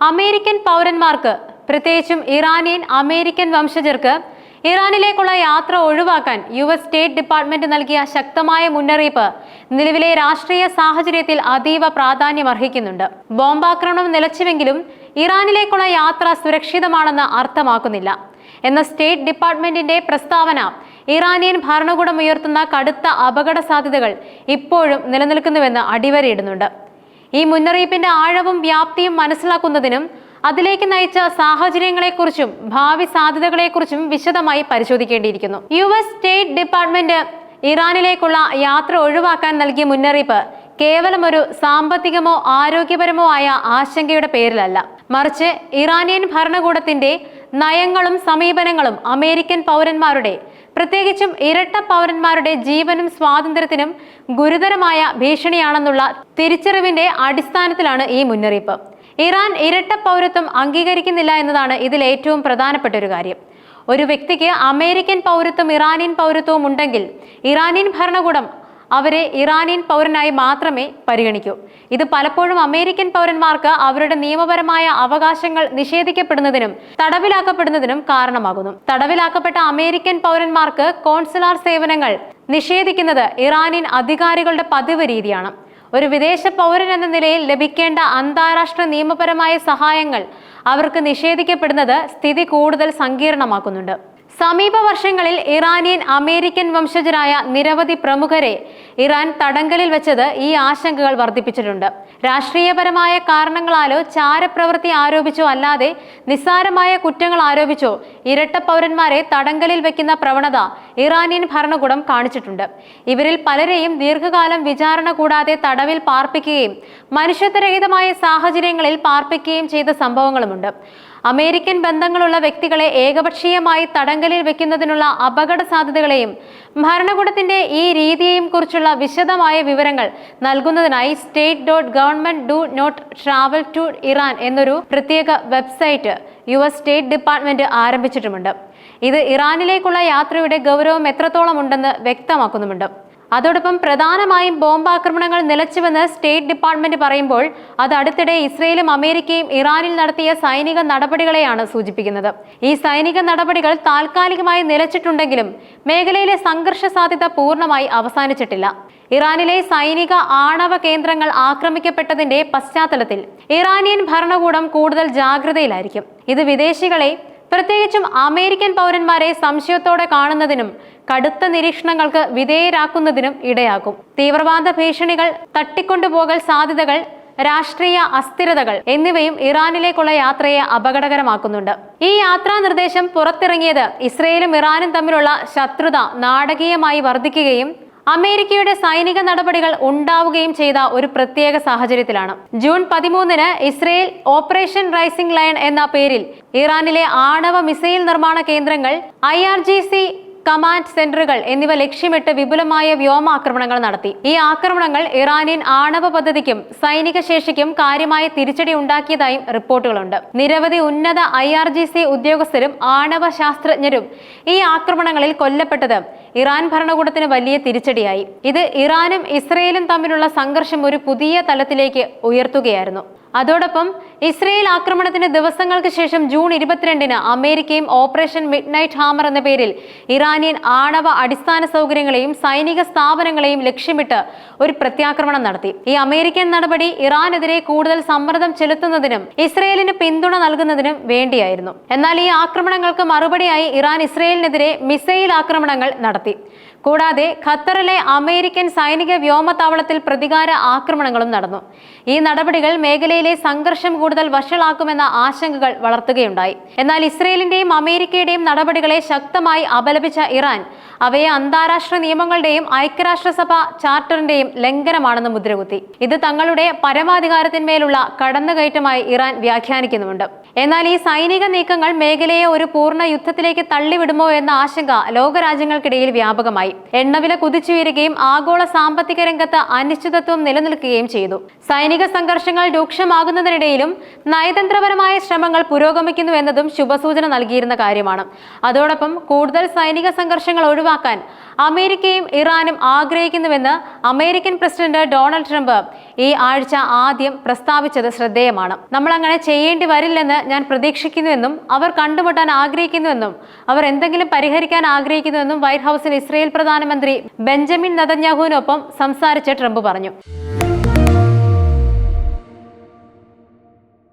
American പൗരന്മാർക്ക് പ്രത്യേകിച്ചും Iranian American വംശജർക്ക് ഇറാനിലേക്കുള്ള യാത്ര ഒഴിവാക്കാൻ യു എസ് സ്റ്റേറ്റ് ഡിപ്പാർട്ട്മെന്റ് നൽകിയ ശക്തമായ മുന്നറിയിപ്പ് നിലവിലെ രാഷ്ട്രീയ സാഹചര്യത്തിൽ അതീവ പ്രാധാന്യം അർഹിക്കുന്നുണ്ട് ബോംബാക്രമണം നിലച്ചുവെങ്കിലും ഇറാനിലേക്കുള്ള യാത്ര സുരക്ഷിതമാണെന്ന് അർത്ഥമാക്കുന്നില്ല. എന്ന സ്റ്റേറ്റ് ഡിപ്പാർട്ട്മെന്റിന്റെ പ്രസ്താവന ഇറാനിയൻ ഭരണകൂടം ഉയർത്തുന്ന കടുത്ത അപകട സാധ്യതകൾ ഇപ്പോഴും നിലനിൽക്കുന്നുവെന്ന് അടിവരയിടുന്നുണ്ട്. ഈ മുന്നറിയിപ്പിന്റെ ആഴവും വ്യാപ്തിയും മനസ്സിലാക്കുന്നതിനും അതിലേക്ക് നയിച്ച സാഹചര്യങ്ങളെക്കുറിച്ചും ഭാവി സാധ്യതകളെക്കുറിച്ചും വിശദമായി പരിശോധിക്കേണ്ടിയിരിക്കുന്നു. യു എസ് സ്റ്റേറ്റ് ഡിപ്പാർട്ട്മെന്റ് ഇറാനിലേക്കുള്ള യാത്ര ഒഴിവാക്കാൻ നൽകിയ മുന്നറിയിപ്പ് കേവലം ഒരു സാമ്പത്തികമോ ആരോഗ്യപരമോ ആയ ആശങ്കയുടെ പേരിലല്ല. മറിച്ച് ഇറാനിയൻ ഭരണകൂടത്തിന്റെ നയങ്ങളും സമീപനങ്ങളും അമേരിക്കൻ പൗരന്മാരുടെ പ്രത്യേകിച്ചും ഇരട്ട പൗരന്മാരുടെ ജീവനും സ്വാതന്ത്ര്യത്തിനും ഗുരുതരമായ ഭീഷണിയാണെന്നുള്ള തിരിച്ചറിവിന്റെ അടിസ്ഥാനത്തിലാണ് ഈ മുന്നറിയിപ്പ്. ഇറാൻ ഇരട്ട പൗരത്വം അംഗീകരിക്കുന്നില്ല എന്നതാണ് ഇതിൽ ഏറ്റവും പ്രധാനപ്പെട്ട ഒരു കാര്യം. ഒരു വ്യക്തിക്ക് അമേരിക്കൻ പൗരത്വം ഇറാനിയൻ പൗരത്വവും ഉണ്ടെങ്കിൽ ഇറാനിയൻ ഭരണകൂടം അവരെ ഇറാനിയൻ പൗരനായി മാത്രമേ പരിഗണിക്കൂ. ഇത് പലപ്പോഴും അമേരിക്കൻ പൗരന്മാർക്ക് അവരുടെ നിയമപരമായ അവകാശങ്ങൾ നിഷേധിക്കപ്പെടുന്നതിനും തടവിലാക്കപ്പെടുന്നതിനും കാരണമാകുന്നു. തടവിലാക്കപ്പെട്ട അമേരിക്കൻ പൗരന്മാർക്ക് കോൺസുലാർ സേവനങ്ങൾ നിഷേധിക്കുന്നത് ഇറാനിയൻ അധികാരികളുടെ പതിവ് രീതിയാണ്. ഒരു വിദേശ പൗരൻ എന്ന നിലയിൽ ലഭിക്കേണ്ട അന്താരാഷ്ട്ര നിയമപരമായ സഹായങ്ങൾ അവർക്ക് നിഷേധിക്കപ്പെടുന്നത് സ്ഥിതി കൂടുതൽ സങ്കീർണമാക്കുന്നുണ്ട്. സമീപ വർഷങ്ങളിൽ ഇറാനിയൻ അമേരിക്കൻ വംശജരായ നിരവധി പ്രമുഖരെ ഇറാൻ തടങ്കലിൽ വെച്ചത് ഈ ആശങ്കകൾ വർദ്ധിപ്പിച്ചിട്ടുണ്ട്. രാഷ്ട്രീയപരമായ കാരണങ്ങളാലോ ചാരപ്രവൃത്തി ആരോപിച്ചോ അല്ലാതെ നിസ്സാരമായ കുറ്റങ്ങൾ ആരോപിച്ചോ ഇരട്ട പൗരന്മാരെ തടങ്കലിൽ വെക്കുന്ന പ്രവണത ഇറാനിയൻ ഭരണകൂടം കാണിച്ചിട്ടുണ്ട്. ഇവരിൽ പലരെയും ദീർഘകാലം വിചാരണ കൂടാതെ തടവിൽ പാർപ്പിക്കുകയും മനുഷ്യത്വരഹിതമായ സാഹചര്യങ്ങളിൽ പാർപ്പിക്കുകയും ചെയ്ത സംഭവങ്ങളുമുണ്ട്. അമേരിക്കൻ ബന്ധങ്ങളുള്ള വ്യക്തികളെ ഏകപക്ഷീയമായി തടങ്കലിൽ വെക്കുന്നതിനുള്ള അപകട സാധ്യതകളെയും ഭരണകൂടത്തിന്റെ ഈ രീതിയെയും കുറിച്ചുള്ള വിശദമായ വിവരങ്ങൾ നൽകുന്നതിനായി state dot government do not travel to Iran എന്നൊരു പ്രത്യേക website U S State Department ആരംഭിച്ചിട്ടുമുണ്ട്. ഇത് ഇറാനിലേക്കുള്ള യാത്രയുടെ ഗൗരവം എത്രത്തോളം ഉണ്ടെന്ന് വ്യക്തമാക്കുന്നുമുണ്ട്. അതോടൊപ്പം പ്രധാനമായും ബോംബാക്രമണങ്ങൾ നിലച്ചുവെന്ന് സ്റ്റേറ്റ് ഡിപ്പാർട്ട്മെന്റ് പറയുമ്പോൾ അത് അടുത്തിടെ ഇസ്രയേലും അമേരിക്കയും ഇറാനിൽ നടത്തിയ സൈനിക നടപടികളെയാണ് സൂചിപ്പിക്കുന്നത്. ഈ സൈനിക നടപടികൾ താൽക്കാലികമായി നിലച്ചിട്ടുണ്ടെങ്കിലും മേഖലയിലെ സംഘർഷ സാധ്യത പൂർണമായി അവസാനിച്ചിട്ടില്ല. ഇറാനിലെ സൈനിക ആണവ കേന്ദ്രങ്ങൾ ആക്രമിക്കപ്പെട്ടതിന്റെ പശ്ചാത്തലത്തിൽ ഇറാനിയൻ ഭരണകൂടം കൂടുതൽ ജാഗ്രതയിലായിരിക്കും. ഇത് വിദേശികളെ പ്രത്യേകിച്ചും അമേരിക്കൻ പൗരന്മാരെ സംശയത്തോടെ കാണുന്നതിനും കടുത്ത നിരീക്ഷണങ്ങൾക്ക് വിധേയരാക്കുന്നതിനും ഇടയാക്കും തീവ്രവാദ ഭീഷണികൾ തട്ടിക്കൊണ്ടുപോകൽ സാധ്യതകൾ രാഷ്ട്രീയ അസ്ഥിരതകൾ എന്നിവയും ഇറാനിലേക്കുള്ള യാത്രയെ അപകടകരമാക്കുന്നുണ്ട്. ഈ യാത്രാ നിർദ്ദേശം പുറത്തിറങ്ങിയത് ഇസ്രയേലും ഇറാനും തമ്മിലുള്ള ശത്രുത നാടകീയമായി വർദ്ധിക്കുകയും അമേരിക്കയുടെ സൈനിക നടപടികൾ ഉണ്ടാവുകയും ചെയ്ത ഒരു പ്രത്യേക സാഹചര്യത്തിലാണ്. ജൂൺ പതിമൂന്നിന് ഇസ്രയേൽ ഓപ്പറേഷൻ റൈസിംഗ് ലയൺ എന്ന പേരിൽ ഇറാനിലെ ആണവ മിസൈൽ നിർമ്മാണ കേന്ദ്രങ്ങൾ I R G C command സെന്ററുകൾ എന്നിവ ലക്ഷ്യമിട്ട് വിപുലമായ വ്യോമാക്രമണങ്ങൾ നടത്തി. ഈ ആക്രമണങ്ങൾ ഇറാനിയൻ ആണവ പദ്ധതിക്കും സൈനിക ശേഷിക്കും കാര്യമായ തിരിച്ചടി ഉണ്ടാക്കിയതായും റിപ്പോർട്ടുകളുണ്ട്. നിരവധി ഉന്നത ഐ ഉദ്യോഗസ്ഥരും ആണവ ശാസ്ത്രജ്ഞരും ഈ ആക്രമണങ്ങളിൽ കൊല്ലപ്പെട്ടത് ഇറാൻ ഭരണകൂടത്തിന് വലിയ തിരിച്ചടിയായി. ഇത് ഇറാനും ഇസ്രയേലും തമ്മിലുള്ള സംഘർഷം ഒരു പുതിയ തലത്തിലേക്ക് ഉയർത്തുകയായിരുന്നു. അതോടൊപ്പം ഇസ്രയേൽ ആക്രമണത്തിന് ദിവസങ്ങൾക്ക് ശേഷം ജൂൺ ഇരുപത്തിരണ്ടിന് അമേരിക്കയും ഓപ്പറേഷൻ മിഡ് നൈറ്റ് ഹാമർ എന്ന പേരിൽ ഇറാനിയൻ ആണവ അടിസ്ഥാന സൗകര്യങ്ങളെയും സൈനിക സ്ഥാപനങ്ങളെയും ലക്ഷ്യമിട്ട് ഒരു പ്രത്യാക്രമണം നടത്തി. ഈ അമേരിക്കൻ നടപടി ഇറാനെതിരെ കൂടുതൽ സമ്മർദ്ദം ചെലുത്തുന്നതിനും ഇസ്രയേലിന് പിന്തുണ നൽകുന്നതിനും വേണ്ടിയായിരുന്നു. എന്നാൽ ഈ ആക്രമണങ്ങൾക്ക് മറുപടിയായി ഇറാൻ ഇസ്രയേലിനെതിരെ മിസൈൽ ആക്രമണങ്ങൾ നടത്തി. കൂടാതെ ഖത്തറിലെ അമേരിക്കൻ സൈനിക വ്യോമതാവളത്തിൽ പ്രതികാര ആക്രമണങ്ങളും നടന്നു. ഈ നടപടികൾ മേഖലയിലെ സംഘർഷം കൂടുതൽ വഷളാക്കുമെന്ന ആശങ്കകൾ വളർത്തുകയുണ്ടായി. എന്നാൽ ഇസ്രയേലിന്റെയും അമേരിക്കയുടെയും നടപടികളെ ശക്തമായി അപലപിച്ച ഇറാൻ അവയെ അന്താരാഷ്ട്ര നിയമങ്ങളുടെയും ഐക്യരാഷ്ട്രസഭ ചാർട്ടറിന്റെയും ലംഘനമാണെന്ന് മുദ്രകുത്തി. ഇത് തങ്ങളുടെ പരമാധികാരത്തിന്മേലുള്ള കടന്നുകയറ്റമായി ഇറാൻ വ്യാഖ്യാനിക്കുന്നുമുണ്ട്. എന്നാൽ ഈ സൈനിക നീക്കങ്ങൾ മേഖലയെ ഒരു പൂർണ യുദ്ധത്തിലേക്ക് തള്ളിവിടുമോ എന്ന ആശങ്ക ലോകരാജ്യങ്ങൾക്കിടയിൽ വ്യാപകമായി. എണ്ണവില കുതിച്ചുയരുകയും ആഗോള സാമ്പത്തിക രംഗത്ത് അനിശ്ചിതത്വം നിലനിൽക്കുകയും ചെയ്തു. സൈനിക സംഘർഷങ്ങൾ രൂക്ഷമാകുന്നതിനിടയിലും നയതന്ത്രപരമായ ശ്രമങ്ങൾ പുരോഗമിക്കുന്നു എന്നതും ശുഭസൂചന നൽകിയിരുന്ന കാര്യമാണ്. അതോടൊപ്പം കൂടുതൽ സൈനിക സംഘർഷങ്ങൾ ഒഴിവാക്കാൻ അമേരിക്കയും ഇറാനും ആഗ്രഹിക്കുന്നുവെന്ന് അമേരിക്കൻ പ്രസിഡന്റ് ഡൊണാൾഡ് ട്രംപ് ഈ ആഴ്ച ആദ്യം പ്രസ്താവിച്ചത് ശ്രദ്ധേയമാണ്. നമ്മൾ അങ്ങനെ ചെയ്യേണ്ടി വരില്ലെന്ന് ഞാൻ പ്രതീക്ഷിക്കുന്നുവെന്നും അവർ കണ്ടുമുട്ടാൻ ആഗ്രഹിക്കുന്നുവെന്നും അവർ എന്തെങ്കിലും പരിഹരിക്കാൻ ആഗ്രഹിക്കുന്നുവെന്നും വൈറ്റ് ഹൌസിൽ ഇസ്രയേൽ പ്രധാനമന്ത്രി ബെഞ്ചമിൻ നതന്യാഹുവിനൊപ്പം സംസാരിച്ച് ട്രംപ് പറഞ്ഞു.